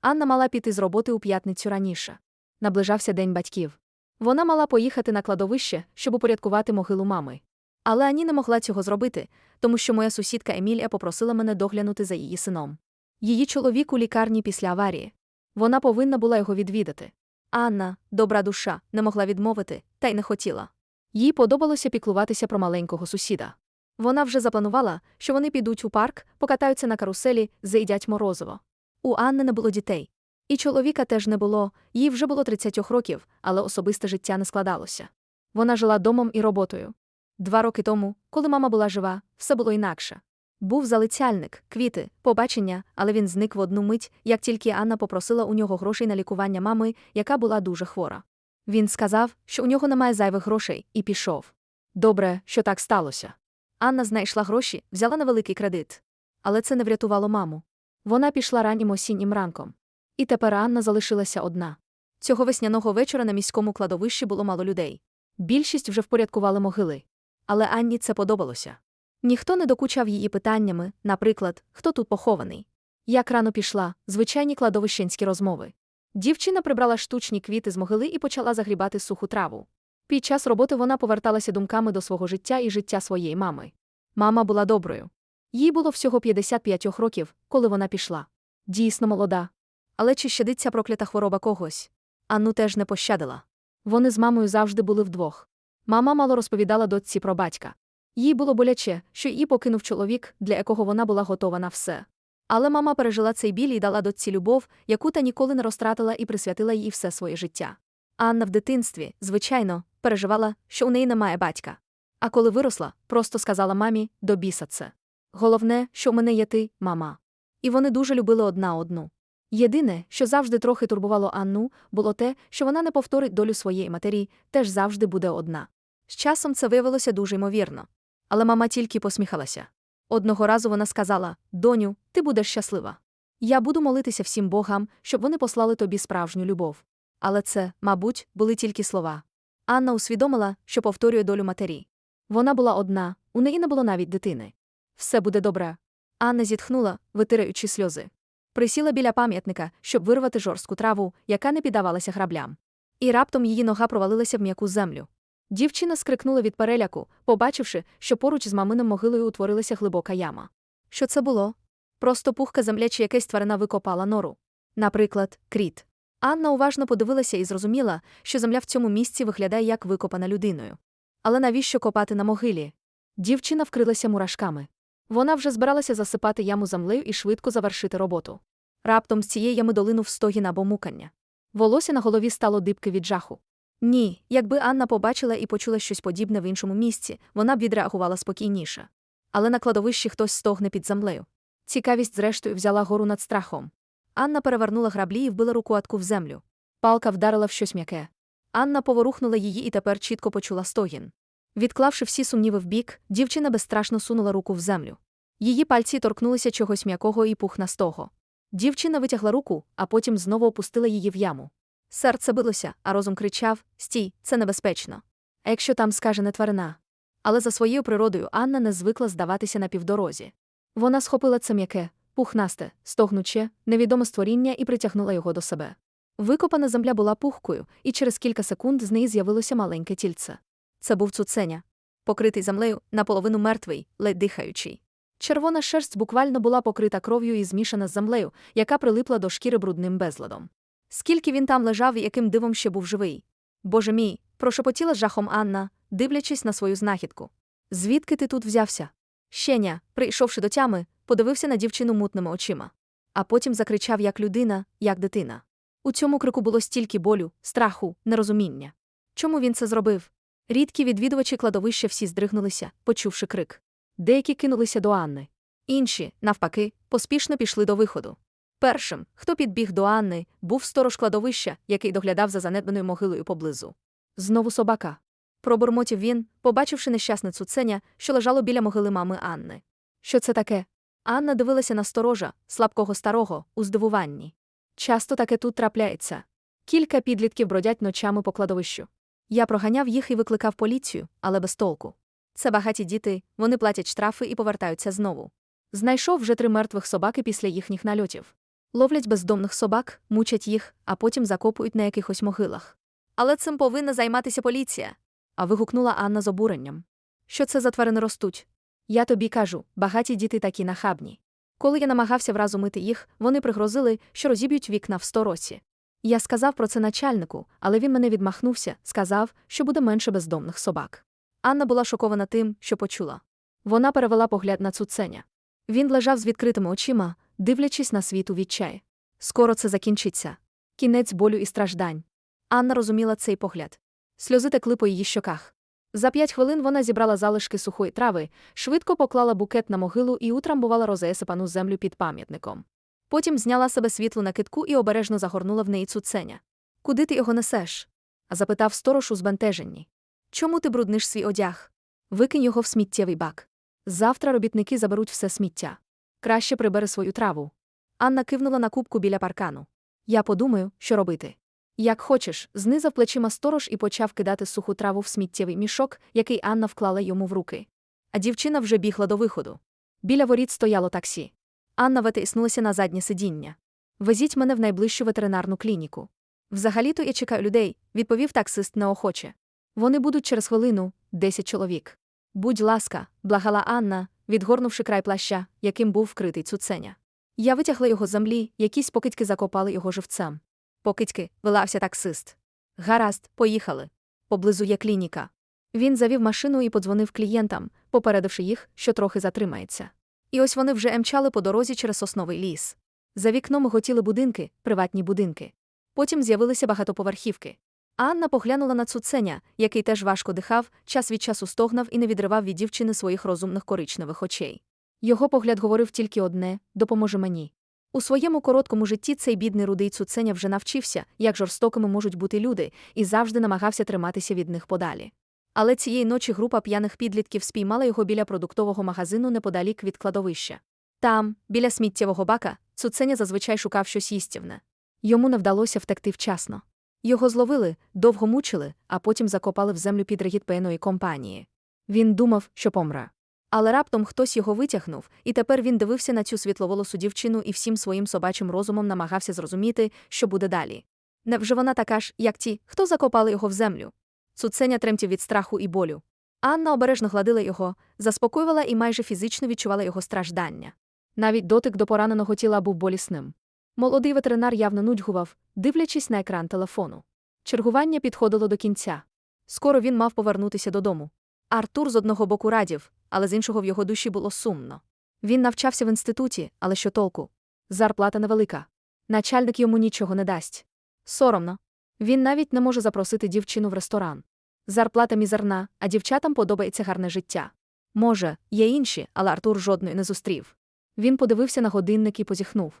Анна мала піти з роботи у п'ятницю раніше. Наближався день батьків. Вона мала поїхати на кладовище, щоб упорядкувати могилу мами. Але Ані не могла цього зробити, тому що моя сусідка Емілія попросила мене доглянути за її сином. Її чоловік у лікарні після аварії. Вона повинна була його відвідати. Анна, добра душа, не могла відмовити, та й не хотіла. Їй подобалося піклуватися про маленького сусіда. Вона вже запланувала, що вони підуть у парк, покатаються на каруселі, заїдять морозиво. У Анни не було дітей. І чоловіка теж не було, їй вже було 30 років, але особисте життя не складалося. Вона жила домом і роботою. Два роки тому, коли мама була жива, все було інакше. Був залицяльник, квіти, побачення, але він зник в одну мить, як тільки Анна попросила у нього грошей на лікування мами, яка була дуже хвора. Він сказав, що у нього немає зайвих грошей, і пішов. Добре, що так сталося. Анна знайшла гроші, взяла невеликий кредит. Але це не врятувало маму. Вона пішла раннім осіннім ранком. І тепер Анна залишилася одна. Цього весняного вечора на міському кладовищі було мало людей. Більшість вже впорядкували могили. Але Анні це подобалося. Ніхто не докучав її питаннями, наприклад, хто тут похований. Як рано пішла, звичайні кладовищенські розмови. Дівчина прибрала штучні квіти з могили і почала загрібати суху траву. Під час роботи вона поверталася думками до свого життя і життя своєї мами. Мама була доброю. Їй було всього 55 років, коли вона пішла. Дійсно молода. Але чи щадить проклята хвороба когось? Анну теж не пощадила. Вони з мамою завжди були вдвох. Мама мало розповідала дочці про батька. Їй було боляче, що її покинув чоловік, для якого вона була готова на все. Але мама пережила цей біль і дала дочці любов, яку та ніколи не розтратила і присвятила їй все своє життя. Анна в дитинстві, звичайно, переживала, що у неї немає батька. А коли виросла, просто сказала мамі до біса це. Головне, що в мене є ти, мама. І вони дуже любили одна одну. Єдине, що завжди трохи турбувало Анну, було те, що вона не повторить долю своєї матері, теж завжди буде одна. З часом це виявилося дуже ймовірно. Але мама тільки посміхалася. Одного разу вона сказала: Доню, ти будеш щаслива. Я буду молитися всім богам, щоб вони послали тобі справжню любов. Але це, мабуть, були тільки слова. Анна усвідомила, що повторює долю матері. Вона була одна, у неї не було навіть дитини. Все буде добре. Анна зітхнула, витираючи сльози. Присіла біля пам'ятника, щоб вирвати жорстку траву, яка не піддавалася граблям. І раптом її нога провалилася в м'яку землю. Дівчина скрикнула від переляку, побачивши, що поруч з маминим могилою утворилася глибока яма. Що це було? Просто пухка земля чи якась тварина викопала нору. Наприклад, кріт. Анна уважно подивилася і зрозуміла, що земля в цьому місці виглядає як викопана людиною. Але навіщо копати на могилі? Дівчина вкрилася мурашками. Вона вже збиралася засипати яму землею і швидко завершити роботу. Раптом з цієї ями долинув стогін або мукання. Волосся на голові стало дибки від жаху. Ні, якби Анна побачила і почула щось подібне в іншому місці, вона б відреагувала спокійніше. Але на кладовищі хтось стогне під землею. Цікавість, зрештою, взяла гору над страхом. Анна перевернула граблі і вбила рукоятку в землю. Палка вдарила в щось м'яке. Анна поворухнула її і тепер чітко почула стогін. Відклавши всі сумніви вбік, дівчина безстрашно сунула руку в землю. Її пальці торкнулися чогось м'якого і пухнастого. Дівчина витягла руку, а потім знову опустила її в яму. Серце билося, а розум кричав Стій, це небезпечно. А якщо там скажене тварина. Але за своєю природою Анна не звикла здаватися на півдорозі. Вона схопила це м'яке, пухнасте, стогнуче, невідоме створіння і притягнула його до себе. Викопана земля була пухкою, і через кілька секунд з неї з'явилося маленьке тільце. Це був цуценя, покритий землею, наполовину мертвий, ледь дихаючий. Червона шерсть буквально була покрита кров'ю і змішана з землею, яка прилипла до шкіри брудним безладом. Скільки він там лежав і яким дивом ще був живий. Боже мій, прошепотіла жахом Анна, дивлячись на свою знахідку. Звідки ти тут взявся? Щеня, прийшовши до тями, подивився на дівчину мутними очима. А потім закричав як людина, як дитина. У цьому крику було стільки болю, страху, нерозуміння. Чому він це зробив? Рідкі відвідувачі кладовища всі здригнулися, почувши крик. Деякі кинулися до Анни. Інші, навпаки, поспішно пішли до виходу. Першим, хто підбіг до Анни, був сторож кладовища, який доглядав за занедбаною могилою поблизу. Знову собака. Пробурмотів він, побачивши нещасне цуценя, що лежало біля могили мами Анни. Що це таке? Анна дивилася на сторожа, слабкого старого, у здивуванні. Часто таке тут трапляється. Кілька підлітків бродять ночами по кладовищу. Я проганяв їх і викликав поліцію, але без толку. Це багаті діти, вони платять штрафи і повертаються знову. Знайшов вже три мертвих собаки після їхніх нальотів. Ловлять бездомних собак, мучать їх, а потім закопують на якихось могилах. Але цим повинна займатися поліція. А вигукнула Анна з обуренням. Що це за тварини ростуть? Я тобі кажу, багаті діти такі нахабні. Коли я намагався вразумити їх, вони пригрозили, що розіб'ють вікна в сторосі. Я сказав про це начальнику, але він мене відмахнувся, сказав, що буде менше бездомних собак. Анна була шокована тим, що почула. Вона перевела погляд на цуценя. Він лежав з відкритими очима, дивлячись на світ у відчай. Скоро це закінчиться. Кінець болю і страждань. Анна розуміла цей погляд. Сльози текли по її щоках. За п'ять хвилин вона зібрала залишки сухої трави, швидко поклала букет на могилу і утрамбувала розесипану землю під пам'ятником. Потім зняла себе світлу накидку і обережно загорнула в неї цуценя. Куди ти його несеш? запитав сторож у збентеженні. Чому ти брудниш свій одяг? Викинь його в сміттєвий бак. Завтра робітники заберуть все сміття. Краще прибери свою траву. Анна кивнула на кубку біля паркану. Я подумаю, що робити. Як хочеш, знизав плечима сторож і почав кидати суху траву в сміттєвий мішок, який Анна вклала йому в руки. А дівчина вже бігла до виходу. Біля воріт стояло таксі. Анна витиснулася на заднє сидіння. Везіть мене в найближчу ветеринарну клініку. Взагалі-то я чекаю людей, відповів таксист неохоче. Вони будуть через хвилину, десять чоловік. Будь ласка, благала Анна, відгорнувши край плаща, яким був вкритий цуценя. Я витягла його з землі, якісь покидьки закопали його живцем. Покидьки, вилався таксист. Гаразд, поїхали. Поблизу є клініка. Він завів машину і подзвонив клієнтам, попередивши їх, що трохи затримається. І ось вони вже емчали по дорозі через сосновий ліс. За вікном готіли будинки, приватні будинки. Потім з'явилися багатоповерхівки. Анна поглянула на цуценя, який теж важко дихав, час від часу стогнав і не відривав від дівчини своїх розумних коричневих очей. Його погляд говорив тільки одне допоможе мені. У своєму короткому житті цей бідний рудий цуценя вже навчився, як жорстокими можуть бути люди, і завжди намагався триматися від них подалі. Але цієї ночі група п'яних підлітків спіймала його біля продуктового магазину неподалік від кладовища. Там, біля сміттєвого бака, цуценя зазвичай шукав щось їстівне. Йому не вдалося втекти вчасно. Його зловили, довго мучили, а потім закопали в землю під регіт певної компанії. Він думав, що помре. Але раптом хтось його витягнув, і тепер він дивився на цю світловолосу дівчину і всім своїм собачим розумом намагався зрозуміти, що буде далі. Невже вона така ж, як ті, хто закопали його в землю? Цуценя тремтів від страху і болю. Анна обережно гладила його, заспокоювала і майже фізично відчувала його страждання. Навіть дотик до пораненого тіла був болісним. Молодий ветеринар явно нудьгував, дивлячись на екран телефону. Чергування підходило до кінця. Скоро він мав повернутися додому. Артур з одного боку радів, але з іншого в його душі було сумно. Він навчався в інституті, але що толку? Зарплата невелика. Начальник йому нічого не дасть. Соромно. Він навіть не може запросити дівчину в ресторан. Зарплата мізерна, а дівчатам подобається гарне життя. Може, є інші, але Артур жодної не зустрів. Він подивився на годинник і позіхнув.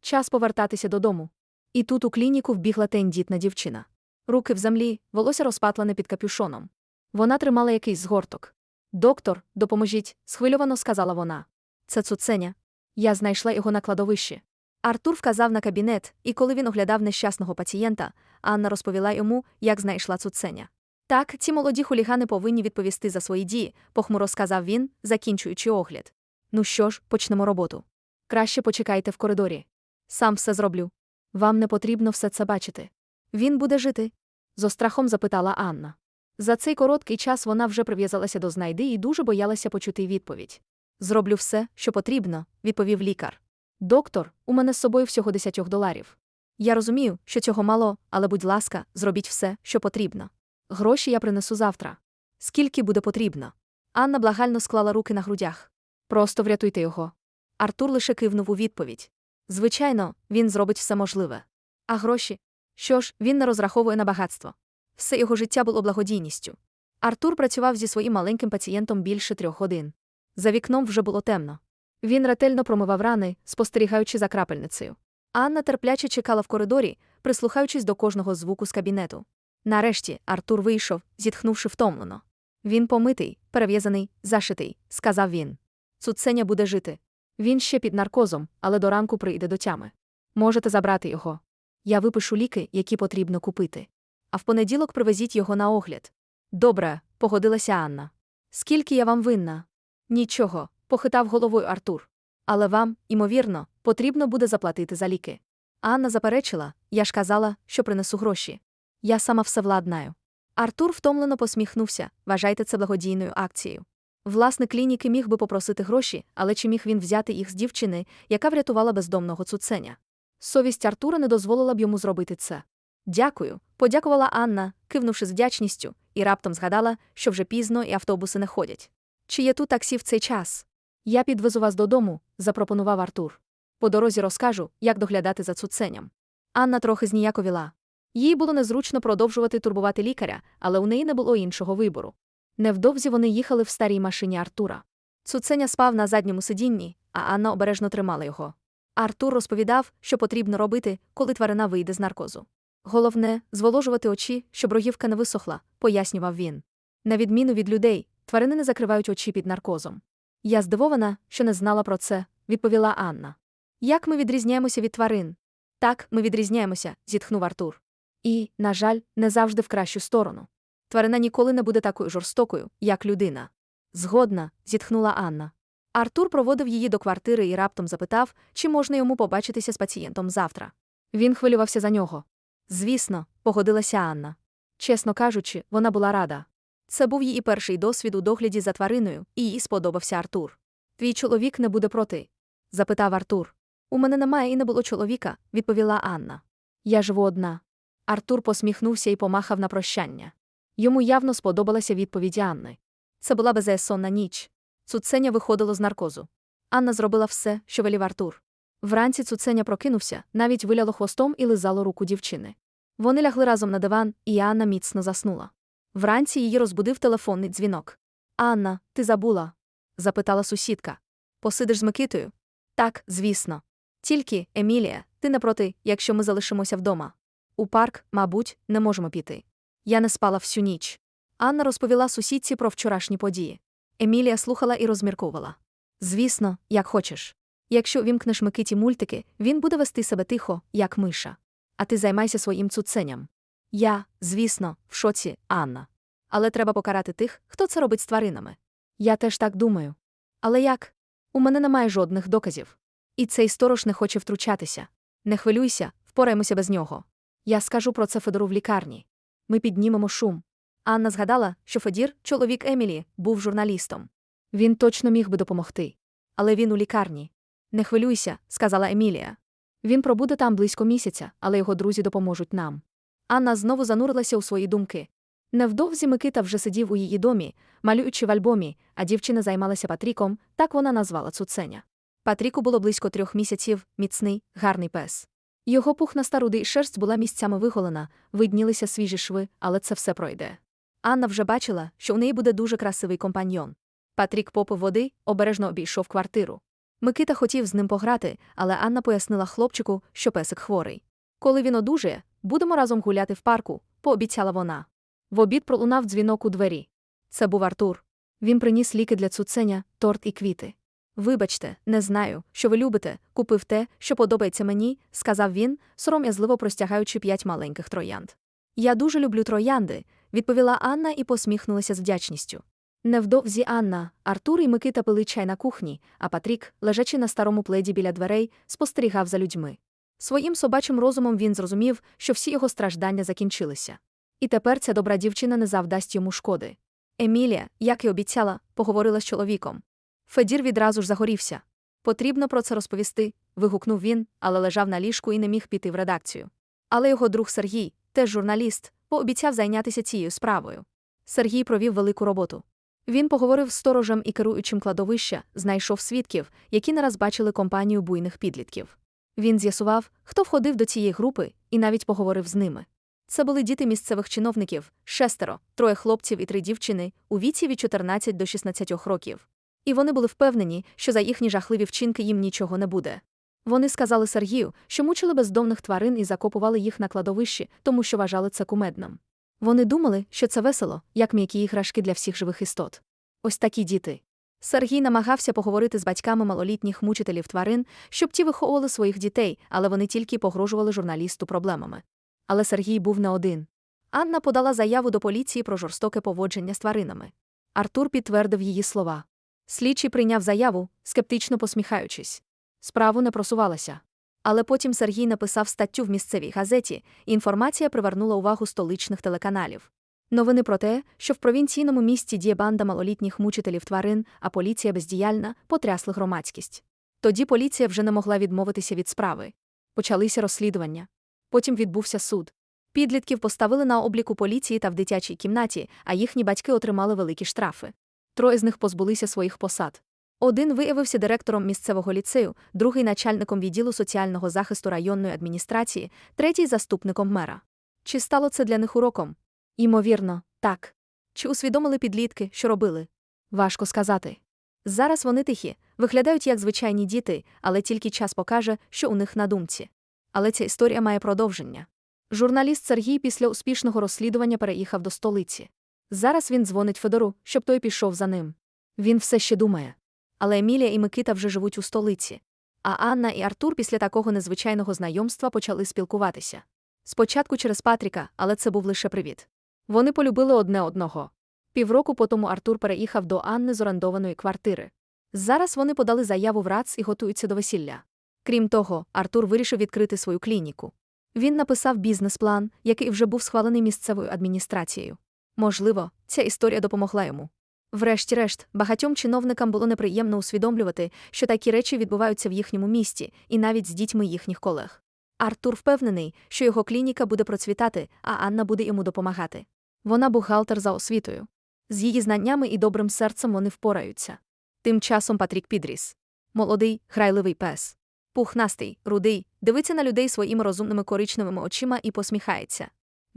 Час повертатися додому. І тут у клініку вбігла тендітна дівчина. Руки в землі, волосся розпатлене під капюшоном. Вона тримала якийсь згорток. Доктор, допоможіть, схвильовано сказала вона. Це цуценя. Я знайшла його на кладовищі. Артур вказав на кабінет, і коли він оглядав нещасного пацієнта, Анна розповіла йому, як знайшла цуценя. Так, ці молоді хулігани повинні відповісти за свої дії, похмуро сказав він, закінчуючи огляд. Ну що ж, почнемо роботу. Краще почекайте в коридорі. Сам все зроблю. Вам не потрібно все це бачити. Він буде жити? зо страхом запитала Анна. За цей короткий час вона вже прив'язалася до знайди і дуже боялася почути відповідь. Зроблю все, що потрібно, відповів лікар. Доктор, у мене з собою всього 10 доларів. Я розумію, що цього мало, але, будь ласка, зробіть все, що потрібно. Гроші я принесу завтра. Скільки буде потрібно? Анна благально склала руки на грудях. Просто врятуйте його. Артур лише кивнув у відповідь. Звичайно, він зробить все можливе. А гроші? Що ж, він не розраховує на багатство. Все його життя було благодійністю. Артур працював зі своїм маленьким пацієнтом більше трьох годин. За вікном вже було темно. Він ретельно промивав рани, спостерігаючи за крапельницею. Анна терпляче чекала в коридорі, прислухаючись до кожного звуку з кабінету. Нарешті Артур вийшов, зітхнувши втомлено. Він помитий, перев'язаний, зашитий, сказав він. Цуценя буде жити. Він ще під наркозом, але до ранку прийде до тями. Можете забрати його. Я випишу ліки, які потрібно купити. А в понеділок привезіть його на огляд. Добре, погодилася Анна. Скільки я вам винна? Нічого, похитав головою Артур. Але вам, імовірно, потрібно буде заплатити за ліки. Анна заперечила я ж казала, що принесу гроші. Я сама все владнаю. Артур втомлено посміхнувся вважайте це благодійною акцією. Власник клініки міг би попросити гроші, але чи міг він взяти їх з дівчини, яка врятувала бездомного цуценя? Совість Артура не дозволила б йому зробити це. Дякую, подякувала Анна, кивнувши з вдячністю, і раптом згадала, що вже пізно і автобуси не ходять. Чи є тут таксі в цей час? Я підвезу вас додому, запропонував Артур. По дорозі розкажу, як доглядати за цуценям. Анна трохи зніяковіла. Їй було незручно продовжувати турбувати лікаря, але у неї не було іншого вибору. Невдовзі вони їхали в старій машині Артура. Цуценя спав на задньому сидінні, а Анна обережно тримала його. Артур розповідав, що потрібно робити, коли тварина вийде з наркозу. Головне зволожувати очі, щоб рогівка не висохла, пояснював він. На відміну від людей, тварини не закривають очі під наркозом. Я здивована, що не знала про це, відповіла Анна. Як ми відрізняємося від тварин? Так, ми відрізняємося, зітхнув Артур. І, на жаль, не завжди в кращу сторону. Тварина ніколи не буде такою жорстокою, як людина. Згодна, зітхнула Анна. Артур проводив її до квартири і раптом запитав, чи можна йому побачитися з пацієнтом завтра. Він хвилювався за нього. Звісно, погодилася Анна. Чесно кажучи, вона була рада. Це був її перший досвід у догляді за твариною, і їй сподобався Артур. Твій чоловік не буде проти? запитав Артур. У мене немає і не було чоловіка, відповіла Анна. Я живу одна. Артур посміхнувся і помахав на прощання. Йому явно сподобалася відповідь Анни. Це була безсонна ніч. Цуценя виходило з наркозу. Анна зробила все, що велів Артур. Вранці цуценя прокинувся, навіть виляло хвостом і лизало руку дівчини. Вони лягли разом на диван, і Анна міцно заснула. Вранці її розбудив телефонний дзвінок. Анна, ти забула? запитала сусідка. Посидиш з Микитою? Так, звісно. Тільки, Емілія, ти не проти, якщо ми залишимося вдома. У парк, мабуть, не можемо піти. Я не спала всю ніч. Анна розповіла сусідці про вчорашні події. Емілія слухала і розмірковувала. Звісно, як хочеш. Якщо вімкнеш Микиті мультики, він буде вести себе тихо, як миша. А ти займайся своїм цуценям. Я, звісно, в шоці, Анна. Але треба покарати тих, хто це робить з тваринами. Я теж так думаю. Але як? У мене немає жодних доказів. І цей сторож не хоче втручатися. Не хвилюйся, впораємося без нього. Я скажу про це Федору в лікарні. Ми піднімемо шум. Анна згадала, що Федір, чоловік Емілі, був журналістом. Він точно міг би допомогти. Але він у лікарні. Не хвилюйся, сказала Емілія. Він пробуде там близько місяця, але його друзі допоможуть нам. Анна знову занурилася у свої думки. Невдовзі Микита вже сидів у її домі, малюючи в альбомі, а дівчина займалася Патріком, так вона назвала цуценя. Патріку було близько трьох місяців, міцний, гарний пес. Його пухнаста рудий шерсть була місцями виголена, виднілися свіжі шви, але це все пройде. Анна вже бачила, що у неї буде дуже красивий компаньйон. Патрік попив води, обережно обійшов квартиру. Микита хотів з ним пограти, але Анна пояснила хлопчику, що песик хворий. Коли він одужає, будемо разом гуляти в парку, пообіцяла вона. В обід пролунав дзвінок у двері. Це був Артур. Він приніс ліки для цуценя, торт і квіти. Вибачте, не знаю, що ви любите, купив те, що подобається мені, сказав він, сором'язливо простягаючи п'ять маленьких троянд. Я дуже люблю троянди, відповіла Анна і посміхнулася з вдячністю. Невдовзі Анна, Артур і Микита пили чай на кухні, а Патрік, лежачи на старому пледі біля дверей, спостерігав за людьми. Своїм собачим розумом він зрозумів, що всі його страждання закінчилися. І тепер ця добра дівчина не завдасть йому шкоди. Емілія, як і обіцяла, поговорила з чоловіком. Федір відразу ж загорівся. Потрібно про це розповісти, вигукнув він, але лежав на ліжку і не міг піти в редакцію. Але його друг Сергій, теж журналіст, пообіцяв зайнятися цією справою. Сергій провів велику роботу. Він поговорив з сторожем і керуючим кладовища, знайшов свідків, які не раз бачили компанію буйних підлітків. Він з'ясував, хто входив до цієї групи, і навіть поговорив з ними. Це були діти місцевих чиновників, шестеро, троє хлопців і три дівчини, у віці від 14 до 16 років. І вони були впевнені, що за їхні жахливі вчинки їм нічого не буде. Вони сказали Сергію, що мучили бездомних тварин і закопували їх на кладовищі, тому що вважали це кумедним. Вони думали, що це весело, як м'які іграшки для всіх живих істот. Ось такі діти. Сергій намагався поговорити з батьками малолітніх мучителів тварин, щоб ті виховували своїх дітей, але вони тільки погрожували журналісту проблемами. Але Сергій був не один. Анна подала заяву до поліції про жорстоке поводження з тваринами. Артур підтвердив її слова. Слідчий прийняв заяву, скептично посміхаючись. Справу не просувалася. Але потім Сергій написав статтю в місцевій газеті, і інформація привернула увагу столичних телеканалів. Новини про те, що в провінційному місті діє банда малолітніх мучителів тварин, а поліція бездіяльна, потрясли громадськість. Тоді поліція вже не могла відмовитися від справи. Почалися розслідування. Потім відбувся суд. Підлітків поставили на облік у поліції та в дитячій кімнаті, а їхні батьки отримали великі штрафи. Троє з них позбулися своїх посад. Один виявився директором місцевого ліцею, другий начальником відділу соціального захисту районної адміністрації, третій заступником мера. Чи стало це для них уроком? Ймовірно, так. Чи усвідомили підлітки, що робили? Важко сказати. Зараз вони тихі, виглядають як звичайні діти, але тільки час покаже, що у них на думці. Але ця історія має продовження. Журналіст Сергій після успішного розслідування переїхав до столиці. Зараз він дзвонить Федору, щоб той пішов за ним. Він все ще думає. Але Емілія і Микита вже живуть у столиці. А Анна і Артур після такого незвичайного знайомства почали спілкуватися. Спочатку через Патріка, але це був лише привіт. Вони полюбили одне одного. Півроку потому Артур переїхав до Анни з орендованої квартири. Зараз вони подали заяву в РАЦ і готуються до весілля. Крім того, Артур вирішив відкрити свою клініку. Він написав бізнес-план, який вже був схвалений місцевою адміністрацією. Можливо, ця історія допомогла йому. Врешті-решт, багатьом чиновникам було неприємно усвідомлювати, що такі речі відбуваються в їхньому місті, і навіть з дітьми їхніх колег. Артур впевнений, що його клініка буде процвітати, а Анна буде йому допомагати. Вона бухгалтер за освітою. З її знаннями і добрим серцем вони впораються. Тим часом Патрік підріс. Молодий, грайливий пес. Пухнастий, рудий, дивиться на людей своїми розумними коричневими очима і посміхається.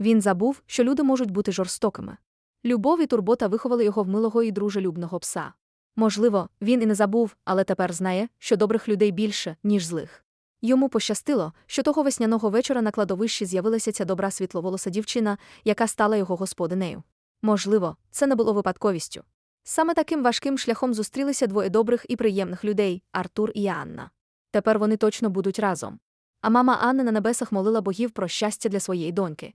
Він забув, що люди можуть бути жорстокими. Любов і турбота виховали його в милого і дружелюбного пса. Можливо, він і не забув, але тепер знає, що добрих людей більше, ніж злих. Йому пощастило, що того весняного вечора на кладовищі з'явилася ця добра світловолоса дівчина, яка стала його господинею. Можливо, це не було випадковістю. Саме таким важким шляхом зустрілися двоє добрих і приємних людей Артур і Анна. Тепер вони точно будуть разом. А мама Анни на небесах молила богів про щастя для своєї доньки.